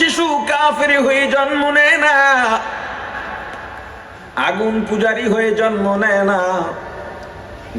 শিশু কাফের হয়ে জন্ম নেয় না। আগুন পূজারি হয়ে জন্ম নেয় না।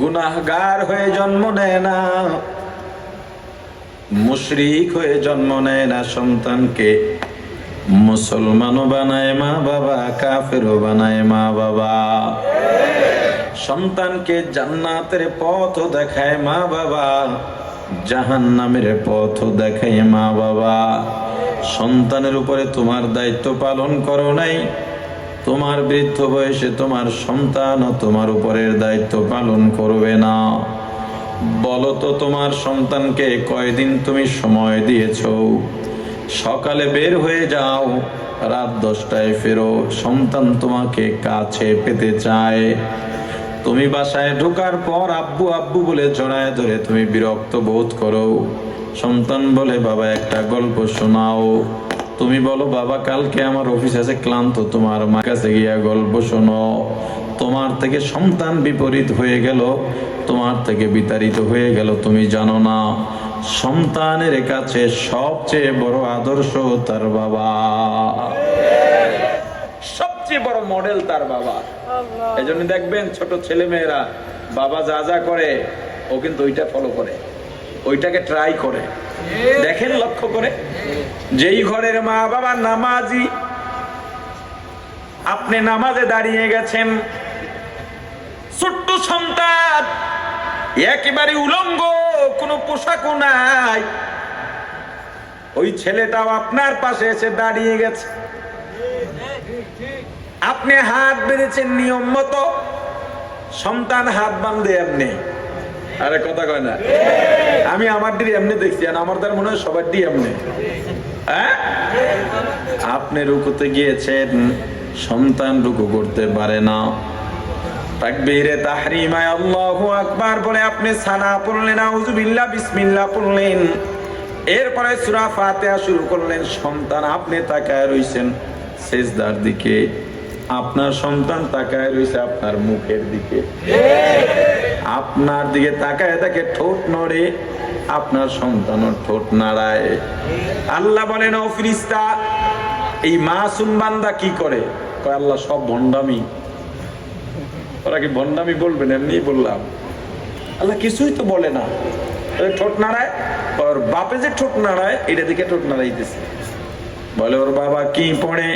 গুনাহগার হয়ে জন্ম নেয় না। মুশরিক হয়ে জন্ম নেয় না। সন্তানকে মুসলমানও বানায় মা বাবা, কাফেরও বানায় মা বাবা। সন্তানকে জান্নাতের পথ দেখায় মা বাবা জাহান নামের পথ দেখায় মা বাবা। সন্তানের উপরে তোমার দায়িত্ব পালন করো নাই। তোমার বৃদ্ধ বয়সে তোমার সন্তানও তোমার উপরের দায়িত্ব পালন করবে না। বলো তো তোমার সন্তানকে কয়দিন তুমি সময় দিয়েছ? সকালে বের হয়ে যাও, রাত দশটায় ফেরো। সন্তান তোমাকে কাছে পেতে চায়। তুমি বাসায় ঢোকার পর আব্বু আব্বু বলে জড়ায় ধরে তুমি বিরক্ত বোধ করো। সন্তান বলে বাবা একটা গল্প শোনাও। তুমি বলো বাবা কালকে আমার অফিস আছে ক্লান্ত। তোমার মা কাছে গিয়া গল্প শোনো। তোমার থেকে সন্তান বিপরীত হয়ে গেল। তোমার থেকে বিতাড়িত হয়ে গেল তুমি জানো না। সন্তানের কাছে সবচেয়ে বড় আদর্শ তার বাবা। সবচেয়ে বড় মডেল তার বাবা। এই জন্য দেখবেন ছোট ছেলে মেয়েরা বাবা যা যা করে ও কিন্তু ওইটা ফলো করে। ওইটাকে ট্রাই করে। দেখেন লক্ষ্য করে। যেই ঘরের মা বাবা নামাজি, আপনি নামাজে দাঁড়িয়ে গেছেন। ছোট্ট সন্তান, একেবারে উলঙ্গ, কোনো পোশাকও নাই। ওই ছেলেটাও আপনার পাশে এসে দাঁড়িয়ে গেছে। আপনি হাত বেঁধেছেন নিয়ম মতো। সন্তান হাত বান্ধে এমনি। আরে কথা কয় না। আমি আমার দিদি এমনি দেখছি, আর আমার তার মনে হয় সবার দিয়ে এমনি। হ্যাঁ? আপনি রুকুতে গিয়েছেন, সন্তান রুকু করতে পারে না। তাকবীরে তাহরিমায় আল্লাহু আকবার বলে আপনি সানা পড়লেন, আউযুবিল্লাহ, বিসমিল্লাহ পড়লেন। এরপরে সূরা ফাতিহা শুরু করলেন, সন্তান আপনি তাকায় রইছেন সেজদার দিকে। আপনার সন্তান তাকায় রইছে আপনার মুখের দিকে। আপনার দিকে তাকায় তাকে ঠোঁট নড়ে, আপনার সন্তানও ঠোঁট নাড়ায়। আল্লাহ বলেন, ও ফিরিস্তা, এই মাসুম বান্দা কি করে? আল্লাহ সব ভণ্ডামি। ওরা কি ভণ্ডামি বলবেন এমনি বললাম। আল্লাহ কিছুই তো বলে না। ঠোঁট নাড়ায়, ওর বাপে যে ঠোঁট নাড়ায়, এটা দিকে ঠোঁট নাড়াইতেছে। বলে, ওর বাবা কি পড়ে?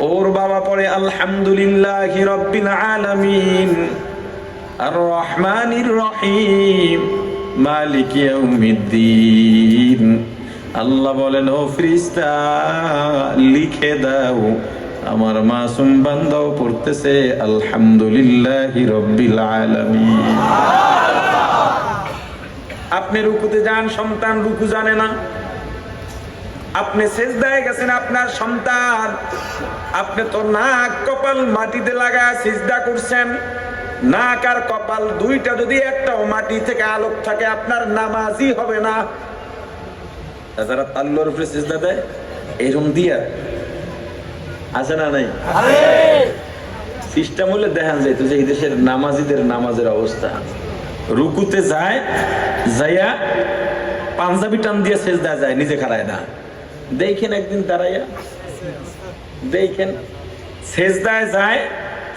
ওর বাবা পড়ে আলহামদুলিল্লাহ রব্বিল আলামিন। আর রহমানির রহিম মালিক আল্লাহ বলেন, ও ফ্রিস্তা, লিখে দাও। আমার মাসুম বান্দাও পড়তেছে, আলহামদুলিল্লাহ রব্বিল আলামিন। আপনি রুকুতে যান, সন্তান রুকু জানে না। আপনি সেজদায় গেছেন, আপনার সন্তান। আপনি তো নাক কপাল মাটিতে লাগা সিজদা করছেন। নাক আর কপাল দুইটা যদি একটাও মাটি থেকে আলোক থাকে আপনার নামাজই হবে না। তাছাড়া তাল্লোর উপরে সিজদা দেয় এরম দিয়া। আছে না নাই? সিস্টেম হলে দেখান যাইতো যে এই দেশের নামাজিদের নামাজের অবস্থা। রুকুতে যায় যাইয়া পাঞ্জাবি টান দিয়ে সেজদা যায় নিজে খারায় না। দেখেন একদিন দাঁড়াইয়া দেখেন সেজদায় যায়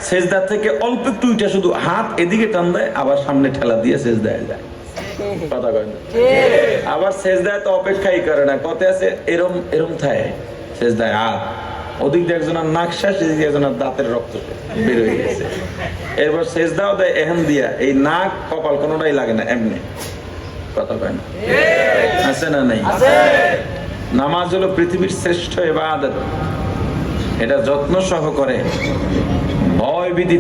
সেজদা থেকে অল্প একটু শুধু হাত এদিকে টান দেয় আবার সামনে ঠেলা দিয়ে সেজদায় যায়। কথা কয় না? আবার সেজদায় তো অপেক্ষাই করে না। কত আছে? এরম এরম থাকে। সেজদায় হাত। ওদিক দিয়ে একজনের এদিক দিয়ে একজনের দাঁতের রক্ত বের হয়ে গেছে। এরপর সেজদাও দেয় এহেন দিয়া। এই নাক কপাল কোনোটাই লাগে না এমনি। কথা কয় না? আছে না নাই? নামাজ হলো পৃথিবীর শ্রেষ্ঠ এবাদত এটা যত্ন সহ করে ভয় বিধি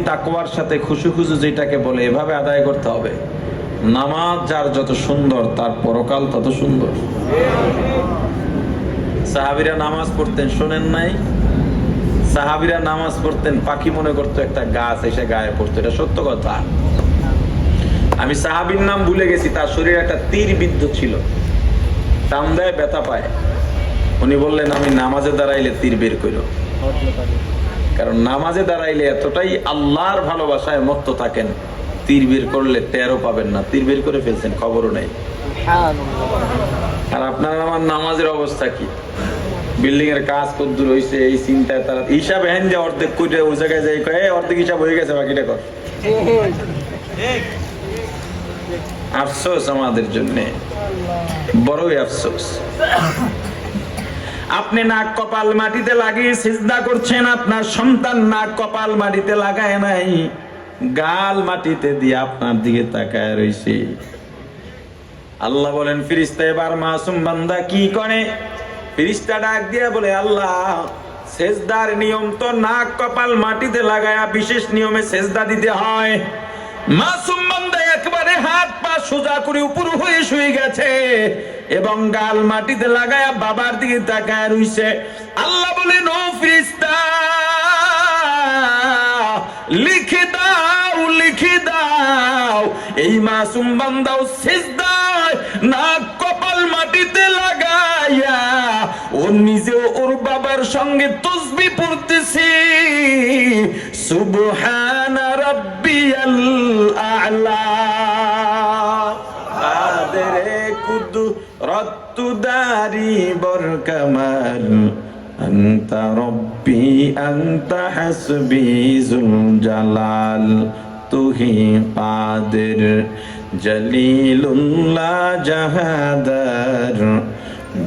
সাথে খুশু খুশু যেটাকে বলে, এভাবে আদায় করতে হবে। নামাজ যার যত সুন্দর, তার পরকাল তত সুন্দর। সাহাবিরা নামাজ পড়তেন, শোনেন নাই? সাহাবিরা নামাজ পড়তেন, পাখি মনে করতো একটা গাছ এসে গায়ে পড়তো, এটা সত্য কথা। আমি সাহাবির নাম ভুলে গেছি, তার শরীরে একটা তীর বিদ্ধ ছিল। টান দেয় ব্যথা পায়। উনি বললেন, আমি নামাজে দাঁড়াইলে তীর বের করো কারণ নামাজে দাঁড়াইলে এতটাই আল্লাহর ভালোবাসায় মত্ত থাকেন তীর বের করলে তেরো পাবেন না তীর বের করে ফেলছেন খবরও নেই। আর আপনার আমার নামাজের অবস্থা কি? বিল্ডিং এর কাজ কদ্দূর হইছে এই চিন্তায় তারা হিসাব হেন যে অর্ধেক কইটা ওই জায়গায় যাই কয় "এই, অর্ধেক হিসাব হয়ে গেছে বাকিটা কর। আফসোস আমাদের জন্য বড়ই আফসোস। আপনি নাক কপাল মাটিতে লাগিয়ে সিজদা করছেন, আপনার সন্তান নাক কপাল মাটিতে লাগায় নাই। গাল মাটিতে দিয়ে আপনার দিকে তাকায় রইছে। আল্লাহ বলেন, ফিরিস্তা, এবার মাসুম বান্দা কি করে? ফিরিস্তা ডাক দিয়া বলে, আল্লাহ, সেজদার নিয়ম তো নাক কপাল মাটিতে লাগায়া বিশেষ নিয়মে সেজদা দিতে হয়। মাসুম বান্দা একবারে হাত পা সোজা করে উপর হয়ে শুয়ে গেছে। এবং গাল মাটিতে লাগায়া বাবার দিকে তাকায় রইছে। আল্লাহ বলেন ও ফিরিস্তা, লিখে দাও লিখে দাও। এই মাসুম বান্দাও সিজদায় না কপাল মাটিতে লাগাইয়া, ও নিজেও ওর বাবার সঙ্গে তসবি পড়তেছে। সুবহান রাব্বিয়াল আ'লা। عرضت داري برك مال أنت ربي أنت حسبي ذو الجلال تهي قادر جليل الله جهادر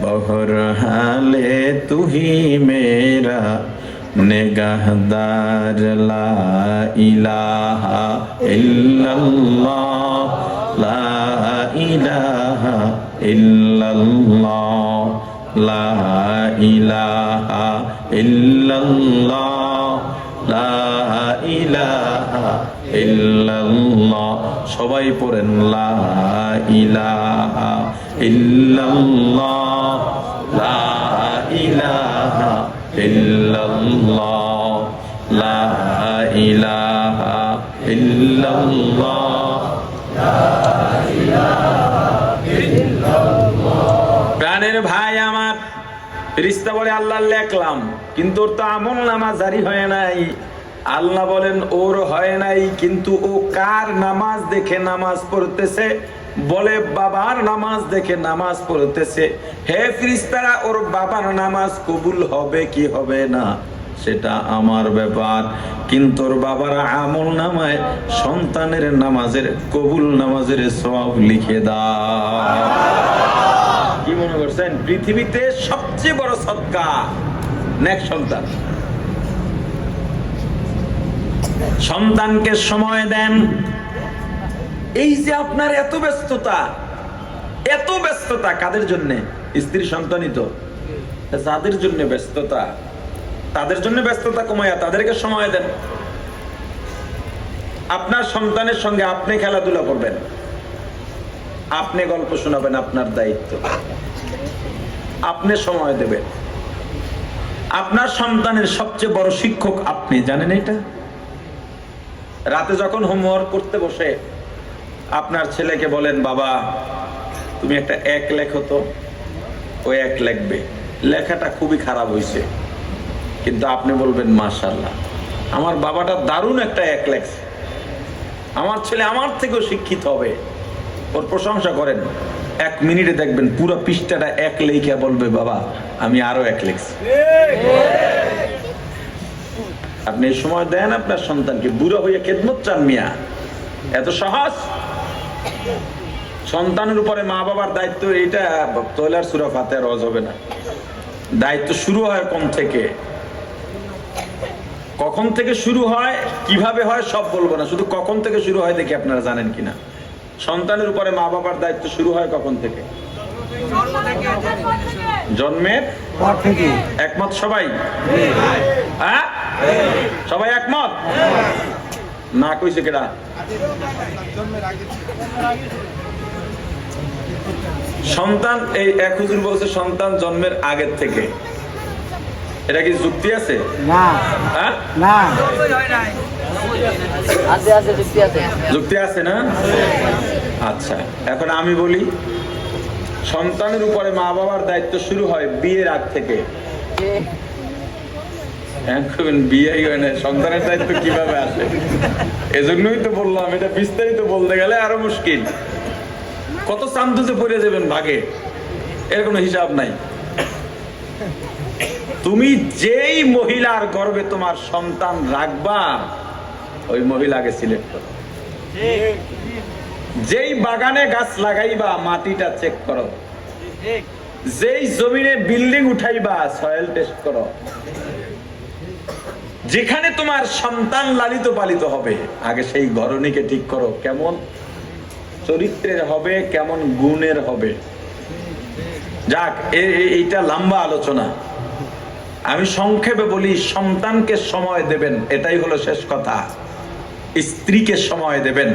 بہر حالے تو ہی میرا نگہدار لا الہ الا اللہ ইল্লাল্লাহ লা ইল্লাল্লাহ। সবাই পড়েন লা ইলাহা ইল্লাল্লাহ। আল্লাহ লেখলাম, কিন্তু ওর তো আমল নামা জারি হয় নাই। আল্লাহ বলেন, ওর হয় নাই, কিন্তু ও কার নামাজ দেখে নামাজ পড়তেছে? বলে, বাবার নামাজ দেখে নামাজ পড়তেছে। হে ফিরিস্তারা, ওর বাবার নামাজ কবুল হবে কি হবে না? সেটা আমার ব্যাপার। কিন্তু ওর বাবার আমল নামায় সন্তানের নামাজের, কবুল নামাজের সব লিখে দাও। কি মনে করছেন পৃথিবীতে সবচেয়ে বড় সৎকা নেক সন্তান। সন্তানকে সময় দেন। এই যে আপনার এত ব্যস্ততা এত ব্যস্ততা কাদের জন্য? স্ত্রী সন্তানিত যাদের জন্য ব্যস্ততা, তাদের জন্য ব্যস্ততা কমাইয়া তাদেরকে সময় দেন। আপনার সন্তানের সঙ্গে আপনি খেলাধুলা করবেন। আপনি গল্প শোনাবেন আপনার দায়িত্ব। আপনি সময় দেবেন। আপনার সন্তানের সবচেয়ে বড় শিক্ষক আপনি, জানেন এটা? রাতে যখন হোমওয়ার্ক করতে বসে, আপনার ছেলেকে বলেন, বাবা, তুমি একটা এক লেখো তো। ও এক লিখবে। লেখাটা খুবই খারাপ হয়েছে কিন্তু আপনি বলবেন মাশাল্লাহ আমার বাবাটা দারুণ একটা এক লেখছে। আমার ছেলে আমার থেকেও শিক্ষিত হবে। ওর প্রশংসা করেন। এক মিনিটে দেখবেন পুরো পৃষ্ঠাটা এক লেখা বলবে, বাবা, আমি আরও এক লিখছি। আপনি এই সময় দেন আপনার সন্তানকে। বুড়ো হয়ে খেদমত চান মিয়া। এত সহজ সন্তানের উপরে মা বাবার দায়িত্ব এইটা, তৈলার সুরা ফাতে রজ হবে না। দায়িত্ব শুরু হয় কোন থেকে। কখন থেকে শুরু হয়, কীভাবে হয়, সব বলব না। শুধু কখন থেকে শুরু হয় দেখি আপনারা জানেন কিনা। সন্তানের উপরে মা বাবার দায়িত্ব শুরু হয় কখন থেকে? জন্মের পর থেকে। একমত সবাই? হ্যাঁ? সবাই একমত? না কইছে কেডা? সন্তান এই এক হুজুর বলছে সন্তান জন্মের আগের থেকে। এটা কি যুক্তি আছে? না। হ্যাঁ? না। আছে আছে যুক্তি আছে যুক্তি আছে না? আচ্ছা এখন আমি বলি, সন্তানের উপরে মা বাবার দায়িত্ব শুরু হয় বিয়ের আগ থেকে। এখন বিয়েই হয় সন্তানের দায়িত্ব তো বললাম, এটা বিস্তারিত বলতে গেলে আরও মুশকিল। কত পড়ে যাবেন ভাগে? এর কোনো হিসাব নাই। তুমি যেই মহিলার গর্বে তোমার সন্তান রাখবা, ওই মহিলাকে সিলেক্ট করো। যেই বাগানে গাছ লাগাইবা, মাটিটা চেক করো। যেই জমিনে বিল্ডিং উঠাইবা সয়েল টেস্ট করো। যেখানে তোমার সন্তান লালিত পালিত হবে, আগে সেই ঘরণীকে ঠিক করো। কেমন চরিত্রের হবে, কেমন গুণের হবে। যাক এইটা লম্বা আলোচনা। আমি সংক্ষেপে বলি, সন্তানকে সময় দেবেন, এটাই হলো শেষ কথা। স্ত্রীকে সময় দেবেন।